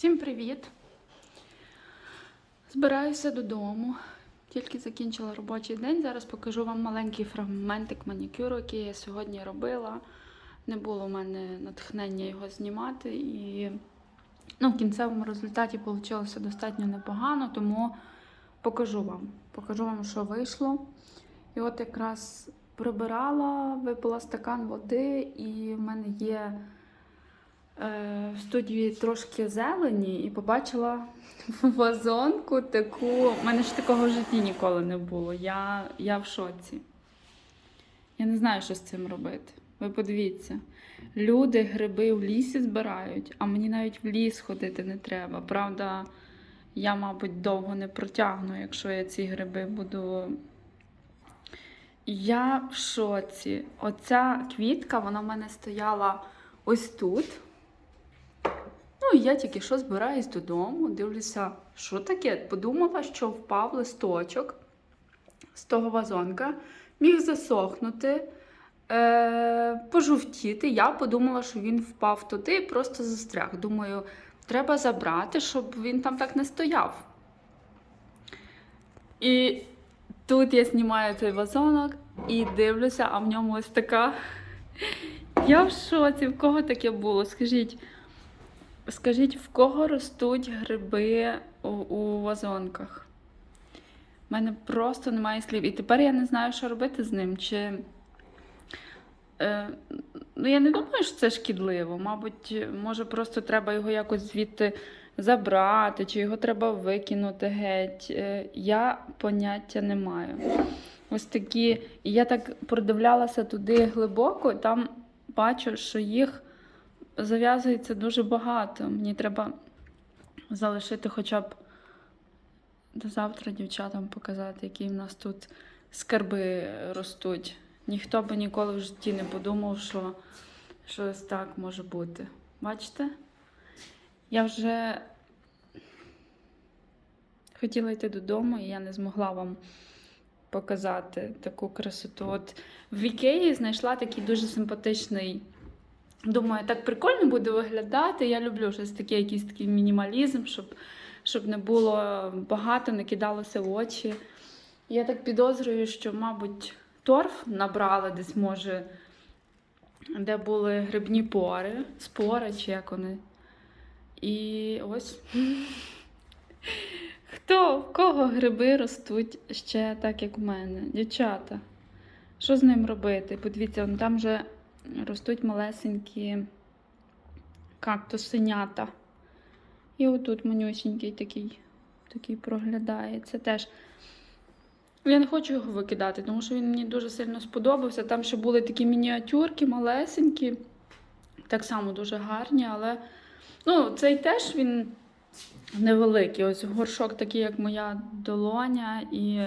Всім привіт! Збираюся додому. Тільки закінчила робочий день. Зараз покажу вам маленький фрагментик манікюру, який я сьогодні робила. Не було в мене натхнення його знімати. І ну, в кінцевому результаті вийшло достатньо непогано, тому покажу вам. Покажу вам, що вийшло. І от якраз прибирала, випила стакан води, і в мене є в студії трошки зелені і побачила вазонку таку. У мене ж такого в житті ніколи не було. Я, я в шоці. Я не знаю, що з цим робити. Ви подивіться. Люди гриби в лісі збирають, а мені навіть в ліс ходити не треба. Правда, я, мабуть, довго не протягну, якщо я ці гриби буду. Я в шоці. Оця квітка, вона в мене стояла ось тут. Ну, я тільки що збираюсь додому, дивлюся, що таке. Подумала, що впав листочок з того вазонка, міг засохнути, е- пожовтіти. Я подумала, що він впав туди і просто застряг. Думаю, треба забрати, щоб він там так не стояв. І тут я знімаю цей вазонок і дивлюся, а в ньому ось така. Я в шоці, в кого таке було? Скажіть. Скажіть, в кого ростуть гриби у, у вазонках? У мене просто немає слів. І тепер я не знаю, що робити з ним. Чи... Е, ну, я не думаю, що це шкідливо. Мабуть, може, просто треба його якось звідти забрати, чи його треба викинути геть. Е, я поняття не маю. Ось такі. І я так продивлялася туди глибоко, там бачу, що їх зав'язується дуже багато. Мені треба залишити хоча б до завтра дівчатам показати, які в нас тут скарби ростуть. Ніхто би ніколи в житті не подумав, що щось так може бути. Бачите? Я вже хотіла йти додому, і я не змогла вам показати таку красоту. От в Ікеї знайшла такий дуже симпатичний. Думаю, так прикольно буде виглядати. Я люблю щось таке, якийсь такий мінімалізм, щоб, щоб не було багато, не кидалося в очі. Я так підозрюю, що, мабуть, торф набрали десь, може, де були грибні пори, спори, чи як вони. І ось. Хто, в кого гриби ростуть ще так, як в мене? Дівчата. Що з ним робити? Подивіться, там же ростуть малесенькі кактусенята. І отут манюсінький такий, такий проглядає. Це теж. Я не хочу його викидати, тому що він мені дуже сильно сподобався. Там ще були такі мініатюрки, малесенькі, так само дуже гарні, але ну, цей теж він невеликий. Ось горшок такий, як моя долоня, і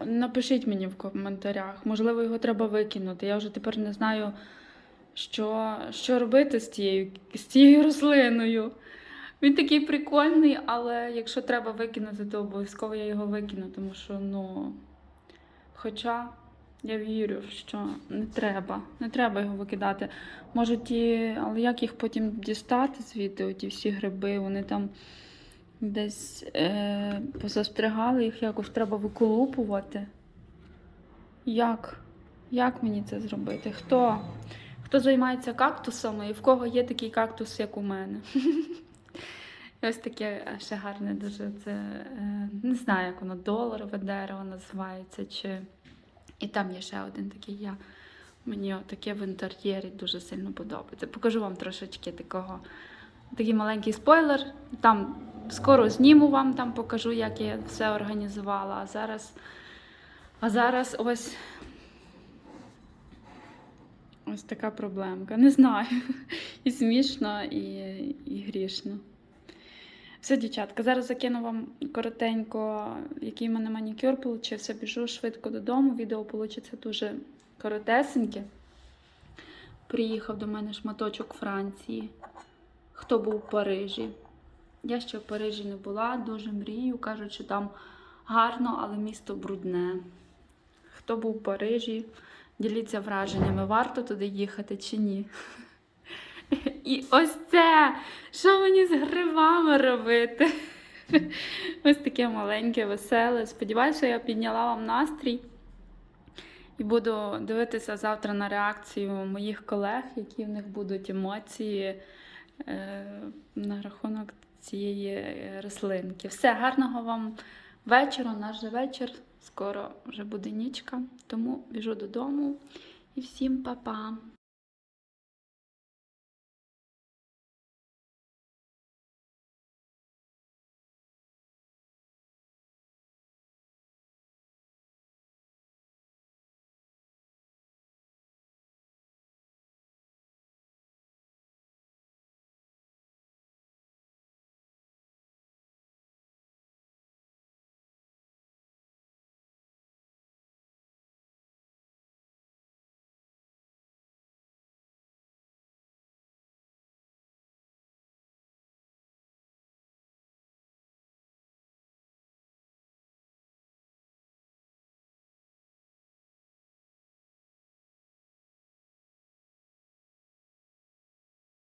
Напишіть мені в коментарях, можливо, його треба викинути. Я вже тепер не знаю, що що робити з тією, з тією рослиною. Він такий прикольний, але якщо треба викинути, то обов'язково я його викину, тому що, ну. Хоча я вірю, що не треба, не треба його викидати. Може, ті, але як їх потім дістати звідти, оті всі гриби, вони там десь е, позастригали, їх якось треба виколупувати. Як? Як мені це зробити? Хто? Хто займається кактусами і в кого є такий кактус, як у мене? Ось таке ще гарне дуже це. е, Не знаю, як воно доларове дерево називається. чи... І там є ще один такий я. Мені таке в інтер'єрі дуже сильно подобається. Покажу вам трошечки такого. Такий маленький спойлер. Там скоро зніму вам, там покажу, як я все організувала. А зараз, а зараз ось ось така проблемка. Не знаю. І смішно, і, і грішно. Все, дівчатка, зараз закину вам коротенько, який в мене манікюр получився. Біжу швидко додому. Відео вийде дуже коротесеньке. Приїхав до мене шматочок Франції. Хто був в Парижі? Я ще в Парижі не була, дуже мрію. Кажуть, що там гарно, але місто брудне. Хто був в Парижі? Діліться враженнями, варто туди їхати чи ні. І ось це. Що мені з грибами робити? Ось таке маленьке, веселе. Сподіваюся, я підняла вам настрій. І буду дивитися завтра на реакцію моїх колег, які в них будуть емоції на рахунок цієї е, рослинки. Все, гарного вам вечора. Наш же вечір. Скоро вже буде нічка, тому біжу додому. І всім па-па!